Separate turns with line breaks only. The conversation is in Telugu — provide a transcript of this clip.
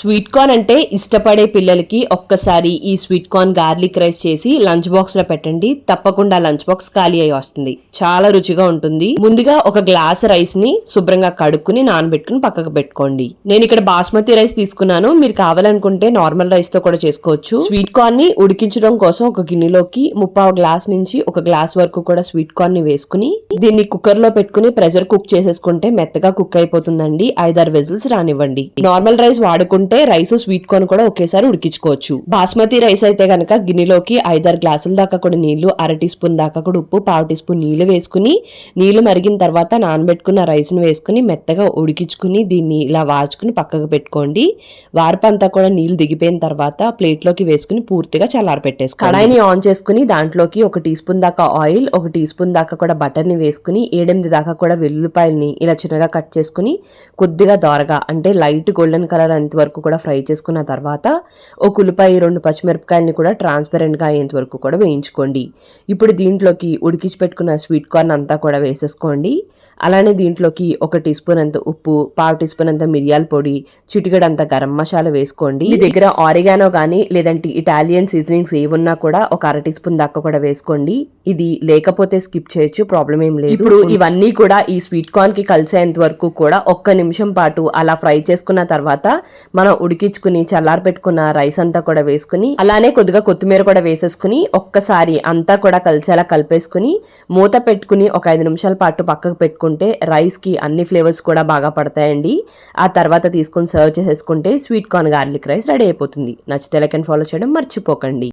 స్వీట్ కార్న్ అంటే ఇష్టపడే పిల్లలకి ఒక్కసారి ఈ స్వీట్ కార్న్ గార్లిక్ రైస్ చేసి లంచ్ బాక్స్లో పెట్టండి. తప్పకుండా లంచ్ బాక్స్ ఖాళీ అయి వస్తుంది. చాలా రుచిగా ఉంటుంది. ముందుగా ఒక గ్లాస్ రైస్ని శుభ్రంగా కడుక్కుని నానబెట్టుకుని పక్కకు పెట్టుకోండి. నేను ఇక్కడ బాస్మతి రైస్ తీసుకున్నాను. మీరు కావాలనుకుంటే నార్మల్ రైస్తో కూడా చేసుకోవచ్చు. స్వీట్ కార్న్ని ఉడికించడం కోసం ఒక గిన్నెలోకి ముప్పావు గ్లాస్ నుంచి ఒక గ్లాస్ వరకు కూడా స్వీట్ కార్న్ని వేసుకుని దీన్ని కుక్కర్లో పెట్టుకుని ప్రెషర్ కుక్ చేసేసుకుంటే మెత్తగా కుక్ అయిపోతుందండి. ఐదారు వెజిల్స్ రానివ్వండి. నార్మల్ రైస్ వాడుకుంటే రైస్ స్వీట్ కార్న్ కూడా ఒకేసారి ఉడికించుకోవచ్చు. బాస్మతి రైస్ అయితే గనక గిన్నెలోకి ఐదారు గ్లాసుల దాకా కూడా నీళ్ళు అర టీ స్పూన్ దాకా కూడా ఉప్పు పావు టీ స్పూన్ నీళ్ళు వేసుకుని నీళ్ళు మరిగిన తర్వాత నానబెట్టుకున్న రైస్ని వేసుకుని మెత్తగా ఉడికించుకుని దీన్ని ఇలా వాచుకుని పక్కకు పెట్టుకోండి. వార్పు అంతా కూడా నీళ్ళు దిగిపోయిన తర్వాత ప్లేట్లోకి వేసుకుని పూర్తిగా చల్లారి కడాయిని ఆన్ చేసుకుని దాంట్లోకి ఒక టీ స్పూన్ దాకా ఆయిల్ ఒక టీ స్పూన్ దాకా కూడా బటర్ని వేసుకుని ఏడెనిమిది దాకా కూడా వెల్లుల్లిపాయల్ని ఇలా చిన్నగా కట్ చేసుకుని కొద్దిగా దోరగా అంటే లైట్ గోల్డెన్ కలర్ అంతవరకు వరకు కూడా ఫ్రై చేసుకున్న తర్వాత ఒక ఉల్లిపాయ రెండు పచ్చిమిరపకాయలని కూడా ట్రాన్స్పరెంట్గా అయ్యేంత వరకు కూడా వేయించుకోండి. ఇప్పుడు దీంట్లోకి ఉడికించి పెట్టుకున్న స్వీట్ కార్న్ అంతా కూడా వేసేసుకోండి. అలానే దీంట్లోకి ఒక టీ స్పూన్ అంత ఉప్పు పావు టీ స్పూన్ అంత మిరియాల పొడి చిటికెడంత గరం మసాలా వేసుకోండి. మీ దగ్గర ఆరిగానో కానీ లేదంటే ఇటాలియన్ సీజనింగ్స్ ఏ ఉన్నా కూడా ఒక అర టీ స్పూన్ దాకా కూడా వేసుకోండి. ఇది లేకపోతే స్కిప్ చేయొచ్చు ప్రాబ్లం ఏం లేదు. ఇప్పుడు ఇవన్నీ కూడా ఈ స్వీట్ కార్న్కి కలిసేంత వరకు కూడా ఒక్క నిమిషం పాటు అలా ఫ్రై చేసుకున్న తర్వాత మనం ఉడికించుకుని చల్లారి పెట్టుకున్న రైస్ అంతా కూడా వేసుకుని అలానే కొద్దిగా కొత్తిమీర కూడా వేసేసుకుని ఒక్కసారి అంతా కూడా కలిసేలా కలిపేసుకుని మూత పెట్టుకుని ఒక ఐదు నిమిషాల పాటు పక్కకు పెట్టుకుంటే రైస్కి అన్ని ఫ్లేవర్స్ కూడా బాగా పడతాయండి. ఆ తర్వాత తీసుకొని సర్వ్ చేసేసుకుంటే sweet corn garlic rice ready అయిపోతుంది. నచ్చితే లైక్ అండ్ ఫాలో చేయడం మర్చిపోకండి.